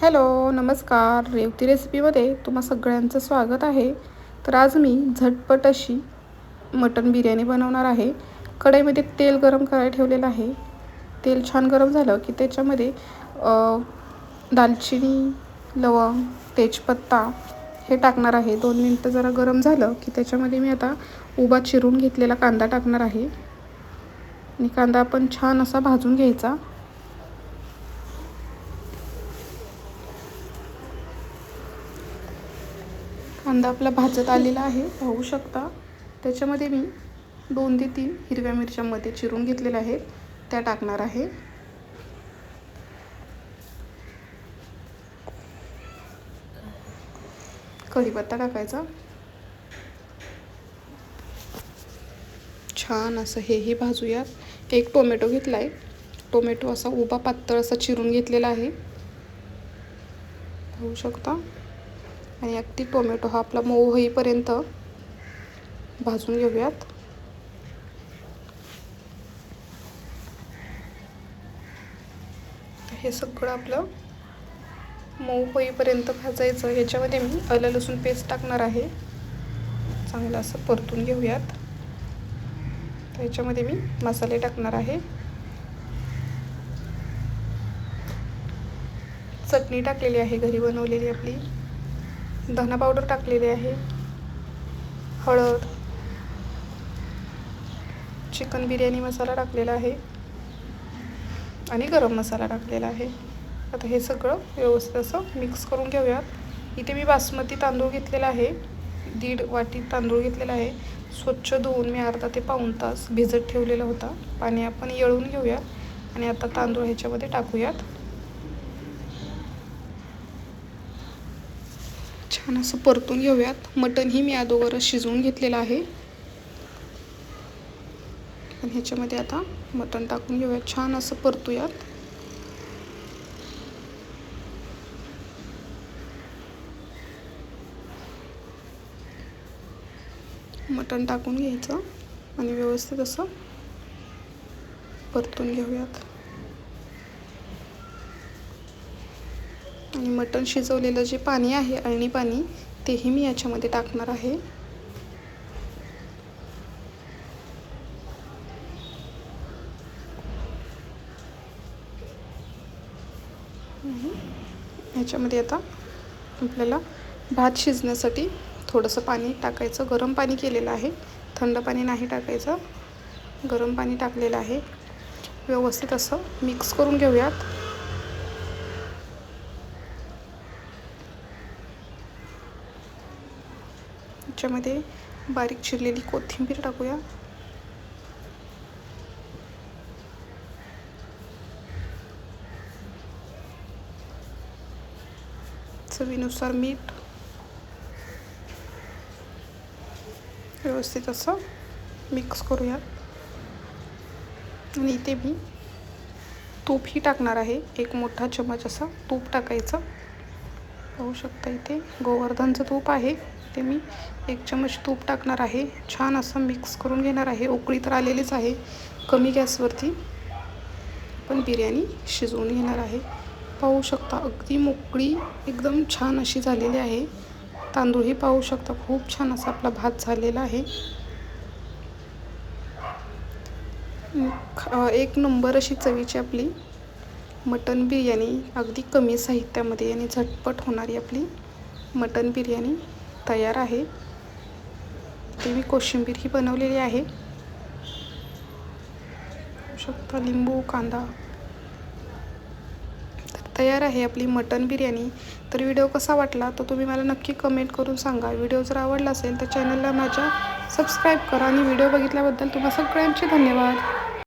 Hello नमस्कार. रेवती रेसिपीमध्ये तुम्हा सगळ्यांचं स्वागत आहे. तर आज मी झटपट अशी मटण बिर्याणी बनवणार आहे. कढईमध्ये तेल गरम करायला ठेवलेलं आहे. तेल छान गरम झालं की त्याच्यामध्ये दालचिनी लवंग तेजपत्ता हे टाकणार आहे. दोन मिनटं जरा गरम झालं की त्याच्यामध्ये मी आता उभा चिरून घेतलेला कांदा टाकणार आहे. आणि कांदा आपण छान असा भाजून घ्यायचा. कांदा आपला भाजत आलेला आहे पाहू शकता. त्याच्यामध्ये मी दोन ते तीन हिरव्या मिरच्यामध्ये चिरून घेतलेल्या आहेत. त्या टाकणार आहे. कढीपत्ता टाकायचा. छान असं हेही भाजूयात. एक टोमॅटो घेतला आहे टोमॅटो असा उभा पातळ असा चिरून घेतलेला आहे. पाहू शकता. आणि अगदी टोमॅटो हा आपला मऊ होईपर्यंत भाजून घेऊयात. हे सगळं आपलं मऊ होईपर्यंत भाजायचं. ह्याच्यामध्ये मी आलं लसूण पेस्ट टाकणार आहे. चांगलं असं परतून घेऊयात. ह्याच्यामध्ये मी मसाले टाकणार आहे. चटणी टाकलेली आहे घरी बनवलेली आपली. धना पावडर टाकलेली आहे. हळद. चिकन बिर्याणी मसाला टाकलेला आहे. आणि गरम मसाला टाकलेला आहे. आता हे सगळं व्यवस्थित असं मिक्स करून घेऊयात. इथे मी बासमती तांदूळ घेतलेला आहे. दीड वाटी तांदूळ घेतलेला आहे. स्वच्छ धुवून मी अर्धा ते पाऊण तास भिजत ठेवलेला होता. पाणी आपण येळून घेऊयात आणि आता तांदूळ ह्याच्यामध्ये टाकूयात. छान असं परतून घेऊयात. मटणही मी अगोदरच शिजवून घेतलेलं आहे. आणि ह्याच्यामध्ये आता मटण टाकून घेऊयात. छान असं परतूयात. मटण टाकून घ्यायचं आणि व्यवस्थित असं परतून घेऊयात. आणि मटण शिजवलेलं जे पाणी आहे अळणी पाणी तेही मी याच्यामध्ये टाकणार आहे. ह्याच्यामध्ये आता आपल्याला भात शिजण्यासाठी थोडंसं पाणी टाकायचं. गरम पाणी केलेलं आहे. थंड पाणी नाही टाकायचं. गरम पाणी टाकलेलं आहे. व्यवस्थित असं मिक्स करून घेऊयात. याच्यामध्ये बारीक चिरलेली कोथिंबीर टाकूया. चवीनुसार मीठ. व्यवस्थित असं मिक्स करूया. आणि इथे मी तूपही टाकणार आहे. एक मोठा चमच असा तूप टाकायचं. पाहू शकता इथे गोवर्धनचं तूप आहे. ते मी. एक चमच तूप टाकणार आहे. छान असं मिक्स करून घेणार आहे. उकळी तर आलेलीच आहे. कमी गॅसवरती पण बिर्याणी शिजवून घेणार आहे. पाहू शकता अगदी मोकळी एकदम छान अशी झालेली आहे. तांदूळही पाहू शकता खूप छान असा आपला भात झालेला आहे. एक नंबर अशी चवीची आपली मटन बिर्याणी अगदी कमी साहित्यामध्ये आणि झटपट होणारी आपली मटन बिर्याणी. तयार आहे. ती मी कोशिंबीर ही बनवलेली आहे. शकता लिंबू कांदा. तर तयार आहे आपली मटन बिर्याणी. तर व्हिडिओ कसा वाटला तर तुम्ही मला नक्की कमेंट करून सांगा. व्हिडिओ जर आवडला असेल तर चॅनलला माझ्या सबस्क्राईब करा आणि व्हिडिओ बघितल्याबद्दल तुम्हा सगळ्यांचे धन्यवाद.